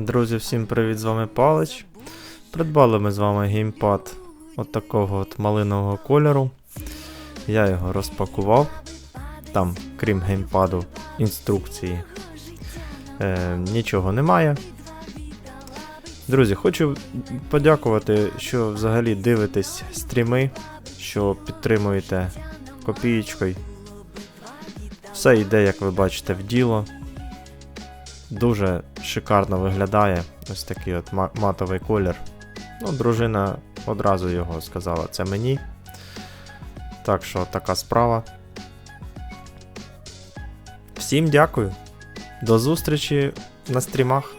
Друзі, всім привіт, з вами Палич. Придбали ми з вами геймпад от такого от малинового кольору. Я його розпакував. Там, крім геймпаду, інструкції е, нічого немає. Друзі, хочу подякувати, що взагалі дивитесь стріми, що підтримуєте копієчкою. Все йде, як ви бачите, в діло. Дуже шикарно виглядає ось такий от матовий колір. Ну, дружина одразу його сказала, це мені. Так що така справа. Всім дякую. До зустрічі на стрімах.